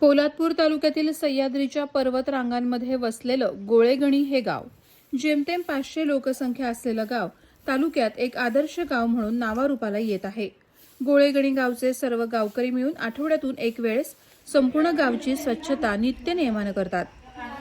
पोलादपूर तालुक्यातील सह्याद्रीच्या पर्वत रांगांमध्ये वसलेलं गोळेगणी हे गाव जेमतेम पाचशे लोकसंख्या असलेलं गाव तालुक्यात एक आदर्श गाव म्हणून नावारूपाला येत आहे. गोळेगणी गावचे सर्व गावकरी मिळून आठवड्यातून एक वेळेस संपूर्ण गावची स्वच्छता नित्य नियमानं करतात.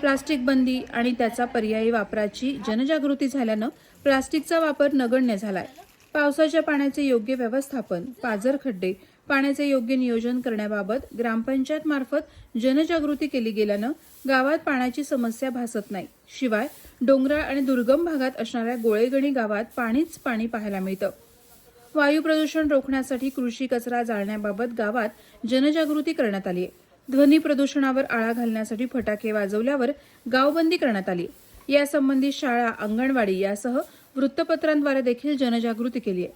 प्लास्टिक बंदी आणि त्याचा पर्यायी वापराची जनजागृती झाल्यानं प्लास्टिकचा वापर नगण्य झालाय. पावसाच्या पाण्याचे योग्य व्यवस्थापन पाझर खड्डे पाण्याचे योग्य नियोजन करण्याबाबत ग्रामपंचायत मार्फत जनजागृती केली गेल्यानं गावात पाण्याची समस्या भासत नाही. शिवाय डोंगराळ आणि दुर्गम भागात असणाऱ्या गोळेगणी गावात पाणीच पाणी पाहायला मिळतं. वायू प्रदूषण रोखण्यासाठी कृषी कचरा जाळण्याबाबत गावात जनजागृती करण्यात आली आहे ध्वनी प्रदूषणावर आळा घालण्यासाठी फटाके वाजवल्यावर गावबंदी करण्यात आली यासंबंधी शाळा अंगणवाडी यासह वृत्तपत्रांद्वारे देखील जनजागृती केली आहे.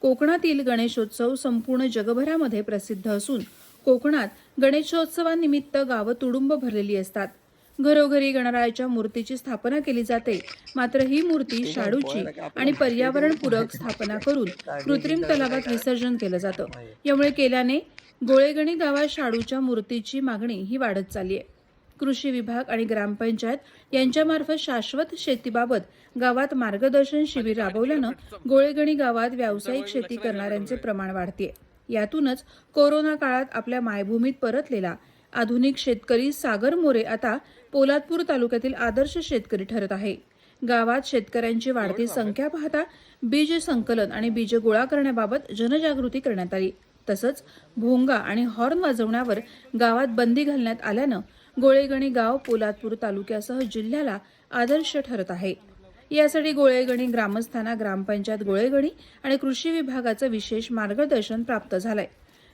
कोकणातील गणेशोत्सव संपूर्ण जगभरामध्ये प्रसिद्ध असून कोकणात गणेशोत्सवानिमित्त गावं तुडुंब भरलेली असतात. घरोघरी गणरायाच्या मूर्तीची स्थापना केली जाते. मात्र ही मूर्ती शाडूची आणि पर्यावरणपूरक स्थापना करून कृत्रिम तलावात विसर्जन केलं जातं. यामुळे केल्याने गोळेगणी गावात शाडूच्या मूर्तीची मागणी ही वाढत चालली आहे. कृषी विभाग आणि ग्रामपंचायत यांच्यामार्फत शाश्वत शेतीबाबत गावात मार्गदर्शन शिबिर राबवल्यानं गोळेगणी गावात व्यावसायिक शेती करणाऱ्यांचे प्रमाण वाढते. यातूनच कोरोना काळात आपल्या मायभूमीत परतलेला आधुनिक शेतकरी सागर मोरे आता पोलादपूर तालुक्यातील आदर्श शेतकरी ठरत आहे. गावात शेतकऱ्यांची वाढती संख्या पाहता बीज संकलन आणि बीज गोळा करण्याबाबत जनजागृती करण्यात आली. तसंच भोंगा आणि हॉर्न वाजवण्यावर गावात बंदी घालण्यात आल्यानं गोळेगणी गाव पोलादपूर तालुक्यासह जिल्ह्याला आदर्श ठरत आहे. यासाठी गोळेगणी ग्रामस्थांना ग्रामपंचायत गोळेगणी आणि कृषी विभागाचं विशेष मार्गदर्शन प्राप्त झालंय.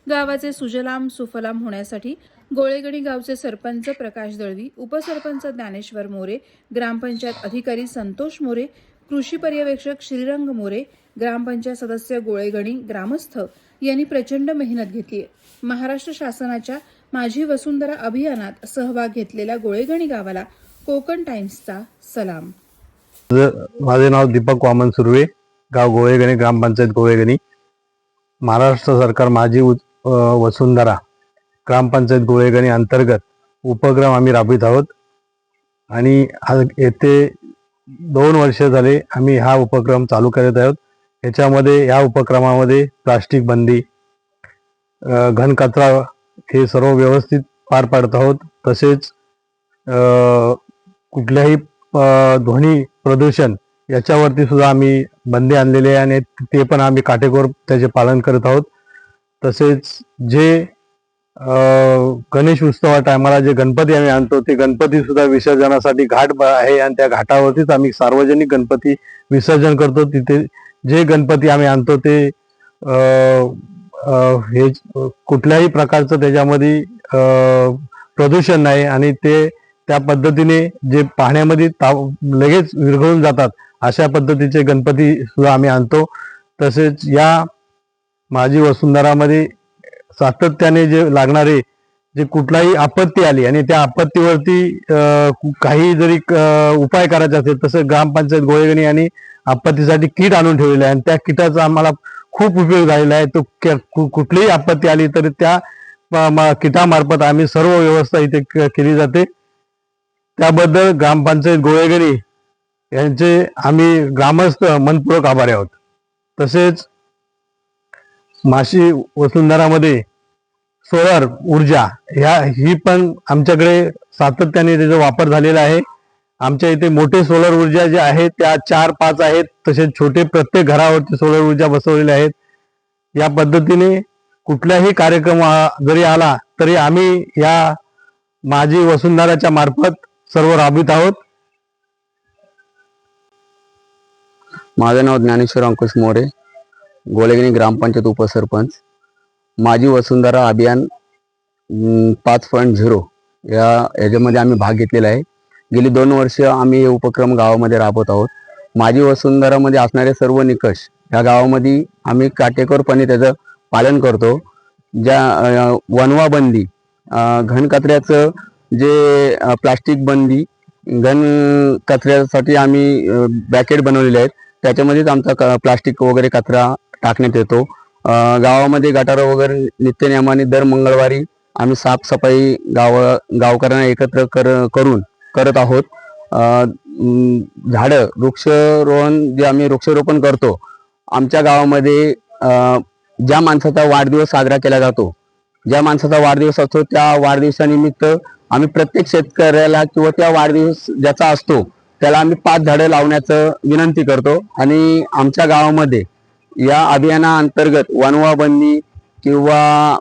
गावाचे सुजलाम सुफलाम होण्यासाठी गोळेगणी गावचे सरपंच प्रकाश दळवी उपसरपंच ज्ञानेश्वर मोरे ग्रामपंचायत अधिकारी संतोष मोरे कृषी पर्यवेक्षक श्रीरंग मोरे ग्रामपंचायत सदस्य गोळेगणी ग्रामस्थ यांनी प्रचंड मेहनत घेतली महाराष्ट्र शासनाच्या माझी वसुंधरा अभियानात सहभाग घेतलेल्या गोळेगणी गावाला कोकण टाइम्सचा सलाम. माझे नाव दीपक वामन सुर्वे गाव गोळेगणी ग्रामपंचायत गोळेगणी. महाराष्ट्र सरकार माझी वसुंधरा ग्रामपंचायत गोळेगणी अंतर्गत उपक्रम आम्ही राबवित आहोत. आणि येथे दोन वर्ष झाले आम्ही हा उपक्रम चालू करत आहोत. याच्यामध्ये या उपक्रमामध्ये प्लास्टिक बंदी घनकचरा हे सर्व व्यवस्थित पार पाडत आहोत. तसेच कुठल्याही ध्वनी प्रदूषण याच्यावरती सुद्धा आम्ही बंदी आणलेले आहे आणि ते पण आम्ही काटेकोर त्याचे पालन करत आहोत. तसेच जे गणेश उत्सवा टायमाला जे गणपती आम्ही आणतो ते गणपती सुद्धा विसर्जनासाठी घाट ब- आहे आणि त्या घाटावरतीच आम्ही सार्वजनिक गणपती विसर्जन करतो. तिथे जे गणपती आम्ही आणतो ते हे कुठल्याही प्रकारचं त्याच्यामध्ये प्रदूषण नाही आणि ते त्या पद्धतीने जे पाण्यामध्ये ताव लगेच विरघळून जातात अशा पद्धतीचे गणपती सुद्धा आम्ही आणतो. तसेच या माझी वसुंधरामध्ये सातत्याने जे लागणारे जे कुठलाही आपत्ती आली आणि त्या आपत्तीवरती काही जरी उपाय करायचे असेल तसं ग्रामपंचायत गोळेगणी आणि आपत्तीसाठी किट आणून ठेवलेलं आहे आणि त्या किटाचा आम्हाला खूप उपयोग झालेला आहे. तो कु- कुठलीही आपत्ती आली तरी त्या किटामार्फत आम्ही सर्व व्यवस्था इथे क- केली जाते. त्याबद्दल ग्रामपंचायत गोळेगरी यांचे आम्ही ग्रामस्थ मनपूर्वक आभारी आहोत. तसेच माशी वसुंधरामध्ये सोलर ऊर्जा ह्या ही पण आमच्याकडे सातत्याने त्याचा वापर झालेला आहे. आमच्या इथे मोठे सोलर ऊर्जा जे आहेत त्या चार पाच आहेत. तसेच छोटे प्रत्येक घरावरती सोलर ऊर्जा बसवलेल्या आहेत. या पद्धतीने कुठलाही कार्यक्रम जरी आला तरी आम्ही या माझी वसुंधराच्या मार्फत सर्व राबवित आहोत. माझं नाव ज्ञानेश्वर अंकुश मोरे गोलेगिनी ग्रामपंचायत उपसरपंच. माझी वसुंधरा अभियान पाच पॉईंट झिरो या याच्यामध्ये आम्ही भाग घेतलेला आहे. गेली दोन वर्ष आम्ही हे उपक्रम गावामध्ये राबवत आहोत. माझी वसुंधरामध्ये असणारे सर्व निकष या गावामध्ये आम्ही काटेकोरपणे त्याचं पालन करतो. ज्या वनवाबंदी वनवा बंदी घनकचऱ्याचं जे प्लास्टिक बंदी घन कचऱ्यासाठी आम्ही बॅकेट बनवलेले आहेत. त्याच्यामध्येच आमचा क- प्लास्टिक वगैरे कचरा टाकण्यात येतो. गावामध्ये गटारं वगैरे नित्यनियमाने दर मंगळवारी आम्ही साफसफाई गाव गावकऱ्यांना एकत्र कर करून करत आहोत. झाडं वृक्षरोहण जे आम्ही वृक्षारोपण करतो आमच्या गावामध्ये ज्या माणसाचा वाढदिवस साजरा केला जातो ज्या माणसाचा वाढदिवस असतो त्या वाढदिवसानिमित्त आम्ही प्रत्येक शेतकऱ्याला किंवा त्या वाढदिवस ज्याचा असतो त्याला आम्ही पाच झाडं लावण्याचं विनंती करतो. आणि आमच्या गावामध्ये या अभियानाअंतर्गत वनवा बंदी किंवा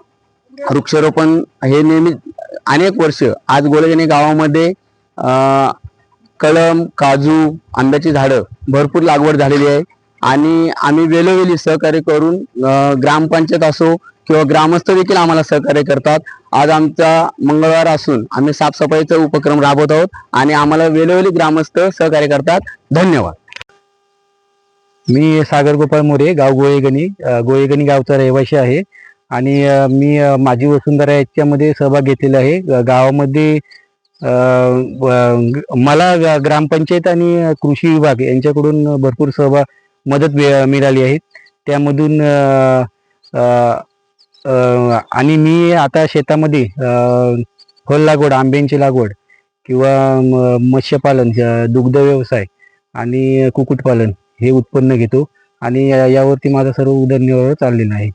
वृक्षारोपण हे नेहमी अनेक वर्ष आज गोलेगणी गावामध्ये कळम काजू आंब्याची झाडं भरपूर लागवड झालेली आहे. आणि आम्ही वेळोवेळी सहकार्य करून ग्रामपंचायत असो किंवा ग्रामस्थ देखील आम्हाला सहकार्य करतात. आज आमचा मंगळवार असून आम्ही साफसफाईचा उपक्रम राबवत आहोत आणि आम्हाला वेळोवेळी ग्रामस्थ सहकार्य करतात. धन्यवाद. मी सागर गोपाळ मोरे गाव गोळेगणी गोळेगणी गावचा रहिवासी आहे. आणि मी माझी वसुंधरा याच्यामध्ये सहभाग घेतलेला आहे. गावामध्ये मला ग्रामपंचायत आणि कृषी विभाग यांच्याकडून भरपूर सहभाग मदत मिळाली आहे. त्यामधून आणि मी आता शेतामध्ये फळ लागवड आंब्यांची लागवड किंवा म- मत्स्यपालन दुग्ध व्यवसाय आणि कुक्कुटपालन हे उत्पन्न घेतो. आणि यावरती माझा सर्व उदरनिर्वाह चाललेला आहे.